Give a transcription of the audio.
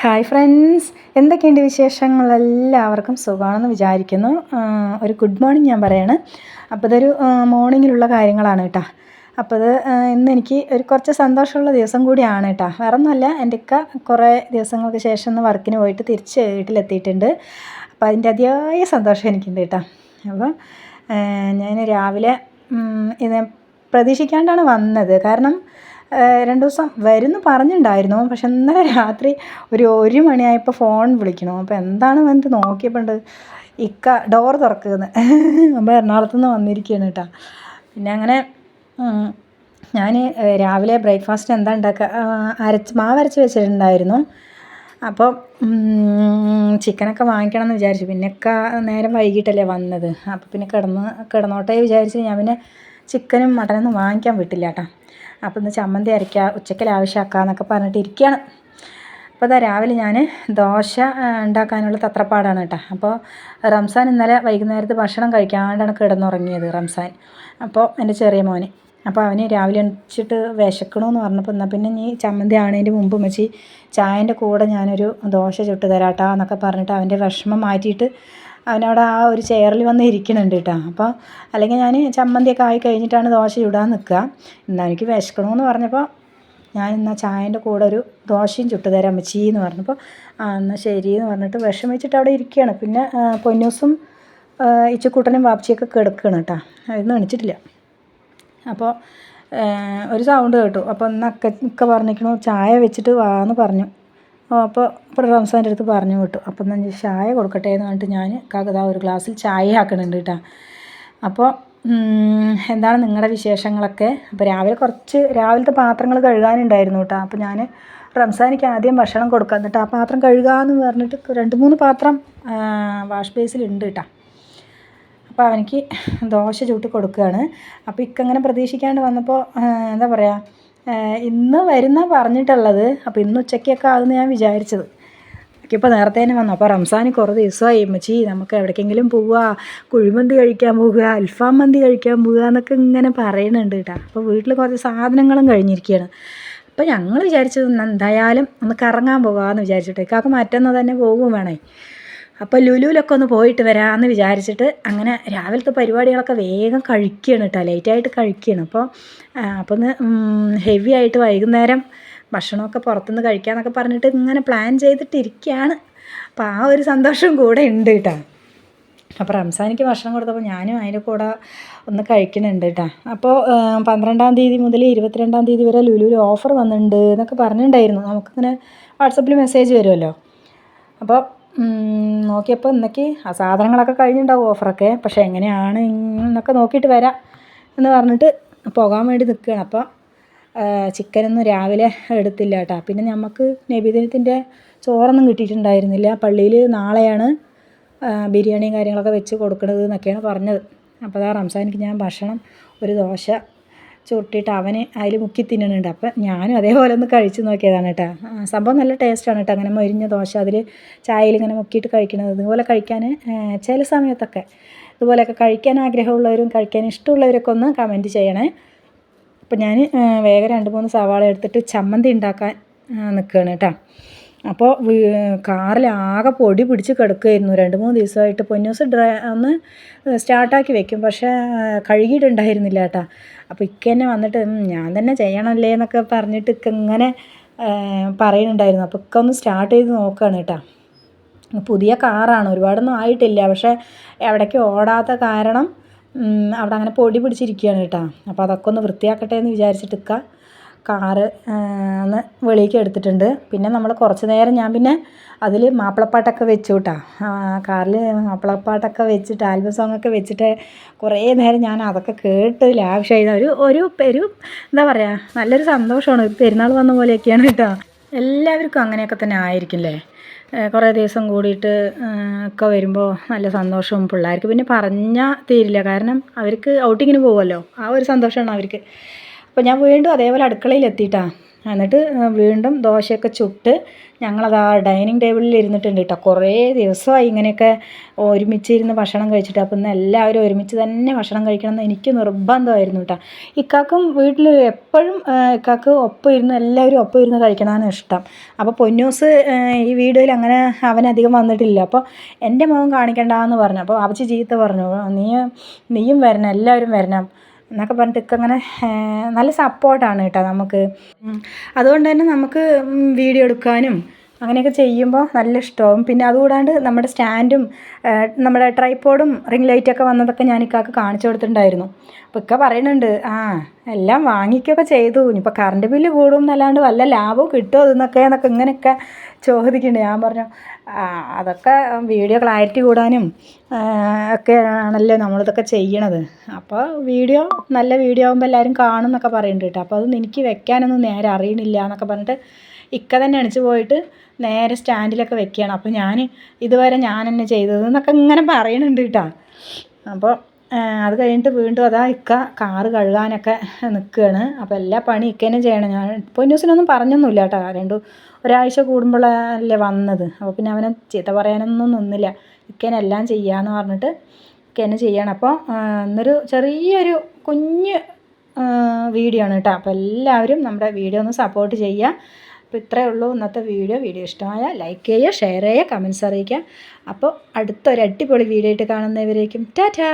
Hi friends എന്തൊക്കെയുണ്ട് വിശേഷങ്ങൾ? എല്ലാവർക്കും സുഖമാണെന്ന് വിചാരിക്കുന്നു. ഒരു ഗുഡ് മോർണിംഗ് ഞാൻ പറയാണ്. അപ്പോൾ ഇതൊരു മോർണിംഗിലുള്ള കാര്യങ്ങളാണ് കേട്ടോ. അപ്പോൾ ഇത് ഇന്ന് എനിക്ക് ഒരു കുറച്ച് സന്തോഷമുള്ള ദിവസം കൂടിയാണ് കേട്ടോ. വേറെ ഒന്നുമല്ല എന്റെ കുറേ ദിവസങ്ങൾക്ക് ശേഷം ഒന്ന് വർക്കിന് പോയിട്ട് തിരിച്ച് വീട്ടിലെത്തിയിട്ടുണ്ട്. അപ്പോൾ അതിന്റെ അതിയായ സന്തോഷം എനിക്കുണ്ട് കേട്ടോ. അപ്പോൾ ഞാൻ രാവിലെ ഇത് പ്രതീക്ഷിക്കാണ്ടാണ് വന്നത്. കാരണം രണ്ട് ദിവസം വരുമെന്ന് പറഞ്ഞിട്ടുണ്ടായിരുന്നു പക്ഷെ ഇന്നലെ രാത്രി ഒരു ഒരു മണിയായപ്പോൾ ഫോൺ വിളിക്കണു. അപ്പോൾ എന്താണ് വന്നിട്ട് നോക്കിയപ്പോൾ ഉണ്ട് ഇക്ക ഡോർ തുറക്കുന്നത് അപ്പോൾ എറണാകുളത്ത് നിന്ന് വന്നിരിക്കുകയാണ് കേട്ടോ പിന്നെ അങ്ങനെ ഞാൻ രാവിലെ ബ്രേക്ക്ഫാസ്റ്റ് എന്താ ഉണ്ടാക്കുക അരച്ച് മാവ് അരച്ച് വെച്ചിട്ടുണ്ടായിരുന്നു. അപ്പോൾ ചിക്കനൊക്കെ വാങ്ങിക്കണം എന്ന് വിചാരിച്ചു. പിന്നെ ഒക്കെ നേരം വൈകിട്ടല്ലേ വന്നത്. അപ്പോൾ പിന്നെ കിടന്ന് കിടന്നോട്ടെ വിചാരിച്ച് ഞാൻ പിന്നെ ചിക്കനും മട്ടനൊന്നും വാങ്ങിക്കാൻ വിട്ടില്ല കേട്ടോ അപ്പോൾ ഇന്ന് ചമ്മന്തി അരയ്ക്കുക ഉച്ചക്കൽ ആവശ്യമാക്കാന്നൊക്കെ പറഞ്ഞിട്ട് ഇരിക്കുകയാണ് അപ്പോൾ ഇതാ രാവിലെ ഞാൻ ദോശ ഉണ്ടാക്കാനുള്ള തത്രപ്പാടാണ് കേട്ടോ. അപ്പോൾ റംസാൻ ഇന്നലെ വൈകുന്നേരത്ത് ഭക്ഷണം കഴിക്കാണ്ടാണ് കിടന്നുറങ്ങിയത് റംസാൻ. അപ്പോൾ എന്റെ ചെറിയ മോന്. അപ്പോൾ അവന് രാവിലെ എണിച്ചിട്ട് വിശക്കണമെന്ന് പറഞ്ഞപ്പോൾ എന്നാൽ പിന്നെ നീ ചമ്മന്തി ആണതിന്റെ മുമ്പ് വെച്ച് ചായന്റെ കൂടെ ഞാനൊരു ദോശ ചുട്ട് തരാട്ടാ എന്നൊക്കെ പറഞ്ഞിട്ട് അവന്റെ വിഷമം മാറ്റിയിട്ട് അവനവിടെ ആ ഒരു ചെയറിൽ വന്ന് ഇരിക്കണുണ്ട് കേട്ടോ. അപ്പോൾ അല്ലെങ്കിൽ ഞാൻ ചമ്മന്തിയൊക്കെ ആയി കഴിഞ്ഞിട്ടാണ് ദോശ ചുടാൻ നിൽക്കുക. എന്നാൽ എനിക്ക് വിശക്കണമെന്ന് പറഞ്ഞപ്പോൾ ഞാൻ എന്നാൽ ചായന്റെ കൂടെ ഒരു ദോശയും ചുട്ട് തരാം അമ്മച്ചി എന്ന് പറഞ്ഞപ്പോൾ ആ എന്നാൽ ശരി എന്ന് പറഞ്ഞിട്ട് വിഷം വെച്ചിട്ട് അവിടെ ഇരിക്കുകയാണ്. പിന്നെ പൊന്നൂസും ഇച്ചക്കൂട്ടനും വാപ്ചിയൊക്കെ കിടക്കുകയാണ് കേട്ടോ. അതൊന്നും എണിച്ചിട്ടില്ല. അപ്പോൾ ഒരു സൗണ്ട് കേട്ടു. അപ്പോൾ ഇന്ന് അക്ക ഇക്ക പറഞ്ഞിരിക്കണു ചായ വെച്ചിട്ട് വാ എന്ന് പറഞ്ഞു. അപ്പോൾ ഇപ്പോൾ റംസാന്റെ അടുത്ത് പറഞ്ഞു വിട്ടു. അപ്പം എന്നാൽ ചായ കൊടുക്കട്ടെ എന്ന് പറഞ്ഞിട്ട് ഞാൻ കകത ഒരു ഗ്ലാസ്സിൽ ചായ ആക്കണുണ്ട് കേട്ടോ അപ്പോൾ എന്താണ് നിങ്ങളുടെ വിശേഷങ്ങളൊക്കെ? അപ്പോൾ രാവിലെ കുറച്ച് രാവിലത്തെ പാത്രങ്ങൾ കഴുകാനുണ്ടായിരുന്നു കേട്ടോ അപ്പോൾ ഞാൻ റംസാനിക്ക് ആദ്യം ഭക്ഷണം കൊടുക്കാം എന്നിട്ട് ആ പാത്രം കഴുകാമെന്ന് പറഞ്ഞിട്ട് രണ്ട് മൂന്ന് പാത്രം വാഷ് ബേസിലുണ്ട് കേട്ടോ അപ്പോൾ അവനിക്ക് ദോശ ചൂട്ടി കൊടുക്കുകയാണ് അപ്പോൾ ഇക്കങ്ങനെ പ്രതീക്ഷിക്കാണ്ട് വന്നപ്പോൾ എന്താ പറയുക ഇന്ന് വരുന്ന പറഞ്ഞിട്ടുള്ളത്. അപ്പോൾ ഇന്ന് ഉച്ചയ്ക്കൊക്കെ ആകുമെന്ന് ഞാൻ വിചാരിച്ചത്. എനിക്കിപ്പോൾ നേരത്തെ തന്നെ വന്നു. അപ്പോൾ റംസാന് കുറേ ദിവസമായി. അമ്മച്ചി നമുക്ക് എവിടേക്കെങ്കിലും പോവുക കുഴിമന്തി കഴിക്കാൻ പോവുക അൽഫാം മന്തി കഴിക്കാൻ പോവുക എന്നൊക്കെ ഇങ്ങനെ പറയുന്നുണ്ട് കേട്ടോ. അപ്പോൾ വീട്ടിൽ കുറച്ച് സാധനങ്ങളും കഴിഞ്ഞിരിക്കുകയാണ്. അപ്പോൾ ഞങ്ങൾ വിചാരിച്ചത് എന്തായാലും ഒന്ന് കറങ്ങാൻ പോകാമെന്ന് വിചാരിച്ചിട്ട്. ഇക്കാക്ക് മറ്റൊന്ന് തന്നെ പോകും വേണേ. അപ്പോൾ ലുലുവിലൊക്കെ ഒന്ന് പോയിട്ട് വരാമെന്ന് വിചാരിച്ചിട്ട് അങ്ങനെ രാവിലത്തെ പരിപാടികളൊക്കെ വേഗം കഴിക്കുകയാണ് കേട്ടോ. ലേറ്റായിട്ട് കഴിക്കുകയാണ് അപ്പോൾ അപ്പോൾ ഒന്ന് ഹെവി ആയിട്ട് വൈകുന്നേരം ഭക്ഷണമൊക്കെ പുറത്തുനിന്ന് കഴിക്കാമെന്നൊക്കെ പറഞ്ഞിട്ട് ഇങ്ങനെ പ്ലാൻ ചെയ്തിട്ടിരിക്കുകയാണ് അപ്പോൾ ആ ഒരു സന്തോഷം കൂടെ ഉണ്ട് കേട്ടോ. അപ്പോൾ റംസാനിക്ക് ഭക്ഷണം കൊടുത്തപ്പോൾ ഞാനും അതിന്റെ കൂടെ ഒന്ന് കഴിക്കുന്നുണ്ട് കേട്ടോ. അപ്പോൾ പന്ത്രണ്ടാം തീയതി മുതൽ ഇരുപത്തിരണ്ടാം തീയതി വരെ ലുലുവിൽ ഓഫർ വന്നിട്ടുണ്ട് എന്നൊക്കെ പറഞ്ഞിട്ടുണ്ടായിരുന്നു നമുക്കിങ്ങനെ വാട്സപ്പിൽ മെസ്സേജ് വരുമല്ലോ. അപ്പോൾ നോക്കിയപ്പോൾ ഇന്നേക്ക് ആ സാധനങ്ങളൊക്കെ കഴിഞ്ഞിട്ടുണ്ടാവും ഓഫറൊക്കെ. പക്ഷേ എങ്ങനെയാണ് എന്നൊക്കെ നോക്കിയിട്ട് വരാം എന്ന് പറഞ്ഞിട്ട് പോകാൻ വേണ്ടി നിൽക്കുകയാണ് അപ്പോൾ ചിക്കനൊന്നും രാവിലെ എടുത്തില്ല കേട്ടോ പിന്നെ നമുക്ക് നബിദിനത്തിന്റെ ചോറൊന്നും കിട്ടിയിട്ടുണ്ടായിരുന്നില്ല. പള്ളിയിൽ നാളെയാണ് ബിരിയാണിയും കാര്യങ്ങളൊക്കെ വെച്ച് കൊടുക്കണത് എന്നൊക്കെയാണ് പറഞ്ഞത്. അപ്പോൾ അതാ റംസാനിക്ക് ഞാൻ ഭക്ഷണം ഒരു ദോശ ചുരുട്ടിയിട്ട് അവന് അതിൽ മുക്കി തിന്നണുണ്ട്. അപ്പം ഞാനും അതേപോലെ ഒന്ന് കഴിച്ച് നോക്കിയതാണ് കേട്ടോ. സംഭവം നല്ല ടേസ്റ്റാണ് കേട്ടോ. അങ്ങനെ മൊരിഞ്ഞ ദോശ അതിൽ ചായയിൽ ഇങ്ങനെ മുക്കിയിട്ട് കഴിക്കുന്നത് അതുപോലെ കഴിക്കാൻ ചില സമയത്തൊക്കെ ഇതുപോലെയൊക്കെ കഴിക്കാൻ ആഗ്രഹമുള്ളവരും കഴിക്കാൻ ഇഷ്ടമുള്ളവരൊക്കെ ഒന്ന് കമന്റ് ചെയ്യണേ. അപ്പം ഞാൻ വേഗം രണ്ട് മൂന്ന് സവാള എടുത്തിട്ട് ചമ്മന്തി ഉണ്ടാക്കാൻ നിൽക്കുകയാണ് കേട്ടോ. അപ്പോൾ കാറിൽ ആകെ പൊടി പിടിച്ച് കിടക്കുമായിരുന്നു രണ്ട് മൂന്ന് ദിവസമായിട്ട് പൊന്നൂസ് ഡ്രൈ ഒന്ന് സ്റ്റാർട്ടാക്കി വെക്കും. പക്ഷേ കഴുകിയിട്ടുണ്ടായിരുന്നില്ല കേട്ടോ. അപ്പോൾ ഇക്ക തന്നെ വന്നിട്ട് ഞാൻ തന്നെ ചെയ്യണമല്ലേ എന്നൊക്കെ പറഞ്ഞിട്ട് ഇക്ക ഇങ്ങനെ പറയുന്നുണ്ടായിരുന്നു. അപ്പോൾ ഇക്ക ഒന്ന് സ്റ്റാർട്ട് ചെയ്ത് നോക്കുകയാണ് കേട്ടോ. പുതിയ കാറാണ്. ഒരുപാടൊന്നും ആയിട്ടില്ല. പക്ഷേ എവിടേക്ക് ഓടാത്ത കാരണം അവിടെ അങ്ങനെ പൊടി പിടിച്ചിരിക്കുകയാണ് കേട്ടോ. അപ്പോൾ അതൊക്കെ ഒന്ന് വൃത്തിയാക്കട്ടെ എന്ന് വിചാരിച്ചിട്ട് ഇക്ക കാറ് ഒന്ന് വെളിയിലേക്ക് എടുത്തിട്ടുണ്ട്. പിന്നെ നമ്മൾ കുറച്ച് നേരം ഞാൻ പിന്നെ അതിൽ മാപ്പിളപ്പാട്ടൊക്കെ വെച്ചു കേട്ടോ കാറിൽ മാപ്പിളപ്പാട്ടൊക്കെ വെച്ചിട്ട് ആൽബം സോങ്ങൊക്കെ വെച്ചിട്ട് കുറേ നേരം ഞാൻ അതൊക്കെ കേട്ട് ലാവിഷായി ഒരു ഒരു ഒരു എന്താ പറയുക നല്ലൊരു സന്തോഷമാണ്. ഒരു പെരുന്നാൾ വന്ന പോലെയൊക്കെയാണ് കേട്ടോ. എല്ലാവർക്കും അങ്ങനെയൊക്കെ തന്നെ ആയിരിക്കും അല്ലേ കുറേ ദിവസം കൂടിയിട്ട് ഒക്കെ വരുമ്പോൾ നല്ല സന്തോഷവും പിള്ളേർക്ക്. പിന്നെ പറഞ്ഞാൽ തീരില്ല. കാരണം അവർക്ക് ഔട്ടിങ്ങിന് പോകുമല്ലോ ആ ഒരു സന്തോഷമാണ് അവർക്ക്. അപ്പോൾ ഞാൻ വീണ്ടും അതേപോലെ അടുക്കളയിൽ എത്തിയിട്ടാ. എന്നിട്ട് വീണ്ടും ദോശയൊക്കെ ചുട്ട് ഞങ്ങളത് ആ ഡൈനിങ് ടേബിളിൽ ഇരുന്നിട്ടുണ്ട് കേട്ടോ കുറേ ദിവസമായി ഇങ്ങനെയൊക്കെ ഒരുമിച്ചിരുന്ന് ഭക്ഷണം കഴിച്ചിട്ട്. അപ്പം ഇന്ന് എല്ലാവരും ഒരുമിച്ച് തന്നെ ഭക്ഷണം കഴിക്കണം എന്ന് എനിക്ക് നിർബന്ധമായിരുന്നു കേട്ടോ ഇക്കാക്കും വീട്ടിൽ എപ്പോഴും ഇക്കാക്ക് ഒപ്പം ഇരുന്ന് എല്ലാവരും ഒപ്പം ഇരുന്ന് കഴിക്കണമെന്ന് ഇഷ്ടം. അപ്പോൾ പൊന്നൂസ് ഈ വീഡിയോയിൽ അങ്ങനെ അവനധികം വന്നിട്ടില്ല. അപ്പോൾ എന്റെ മുഖം കാണിക്കണ്ടെന്ന് പറഞ്ഞു. അപ്പോൾ അവച്ച് ചീത്ത പറഞ്ഞു. നീ നീയും വരണം എല്ലാവരും വരണം. എന്നൊക്കെ പറഞ്ഞിട്ട് അങ്ങനെ നല്ല സപ്പോർട്ടാണ് കേട്ടോ നമുക്ക്. അതുകൊണ്ട് തന്നെ നമുക്ക് വീഡിയോ എടുക്കാനും അങ്ങനെയൊക്കെ ചെയ്യുമ്പോൾ നല്ല ഇഷ്ടമാവും. പിന്നെ അതുകൂടാണ്ട് നമ്മുടെ സ്റ്റാൻഡും നമ്മുടെ ട്രൈപ്പോഡും റിംഗ് ലൈറ്റൊക്കെ വന്നതൊക്കെ ഞാൻ ഇക്കാക്ക് കാണിച്ചു കൊടുത്തിട്ടുണ്ടായിരുന്നു. അപ്പോൾ ഇക്ക പറയുന്നുണ്ട് ആ എല്ലാം വാങ്ങിക്കൊക്കെ ചെയ്തു. ഇനിയിപ്പോൾ കറണ്ട് ബില്ല് കൂടും എന്നല്ലാണ്ട് വല്ല ലാഭവും കിട്ടുമോ എന്നൊക്കെ എന്നൊക്കെ ഇങ്ങനെയൊക്കെ ചോദിക്കുന്നുണ്ട്. ഞാൻ പറഞ്ഞു അതൊക്കെ വീഡിയോ ക്ലാരിറ്റി കൂടാനും ഒക്കെ ആണല്ലോ നമ്മളിതൊക്കെ ചെയ്യണത്. അപ്പോൾ വീഡിയോ നല്ല വീഡിയോ ആകുമ്പോൾ എല്ലാവരും കാണും എന്നൊക്കെ പറയുന്നുണ്ട് കേട്ടോ. അപ്പോൾ അതൊന്നും എനിക്ക് വെക്കാനൊന്നും നേരെ അറിയണില്ല എന്നൊക്കെ പറഞ്ഞിട്ട് ഇക്ക തന്നെ എണിച്ച് പോയിട്ട് നേരെ സ്റ്റാൻഡിലൊക്കെ വെക്കുകയാണ് അപ്പോൾ ഞാൻ ഇതുവരെ ഞാൻ തന്നെ ചെയ്തത് എന്നൊക്കെ ഇങ്ങനെ പറയുന്നുണ്ട് കേട്ടോ. അപ്പോൾ അത് കഴിഞ്ഞിട്ട് വീണ്ടും അതാ ഇക്ക കാറ് കഴുകാനൊക്കെ നിൽക്കുകയാണ് അപ്പോൾ എല്ലാ പണി ഇക്ക തന്നെ ചെയ്യണം. ഞാൻ പൊന്നൂസിനൊന്നും പറഞ്ഞൊന്നുമില്ല കേട്ടോ. രണ്ടു ഒരാഴ്ച കൂടുമ്പോഴല്ലേ വന്നത്. അപ്പോൾ പിന്നെ അവനെ ചീത്ത പറയാനൊന്നും നിന്നില്ല. ഇക്കനെ എല്ലാം ചെയ്യാമെന്ന് പറഞ്ഞിട്ട് ഇക്കനെ ചെയ്യണം. അപ്പോൾ ഇന്നൊരു ചെറിയൊരു കുഞ്ഞ് വീഡിയോ ആണ് കേട്ടോ. അപ്പോൾ എല്ലാവരും നമ്മുടെ വീഡിയോ ഒന്ന് സപ്പോർട്ട് ചെയ്യുക. അപ്പോൾ ഇത്രയേ ഉള്ളൂ ഇന്നത്തെ വീഡിയോ. വീഡിയോ ഇഷ്ടമായ ലൈക്ക് ചെയ്യുക ഷെയർ ചെയ്യുക കമൻസ് അറിയിക്കുക. അപ്പോൾ അടുത്തൊരു അടിപൊളി വീഡിയോ ആയിട്ട് കാണുന്നവരേക്കും. ടാറ്റാ!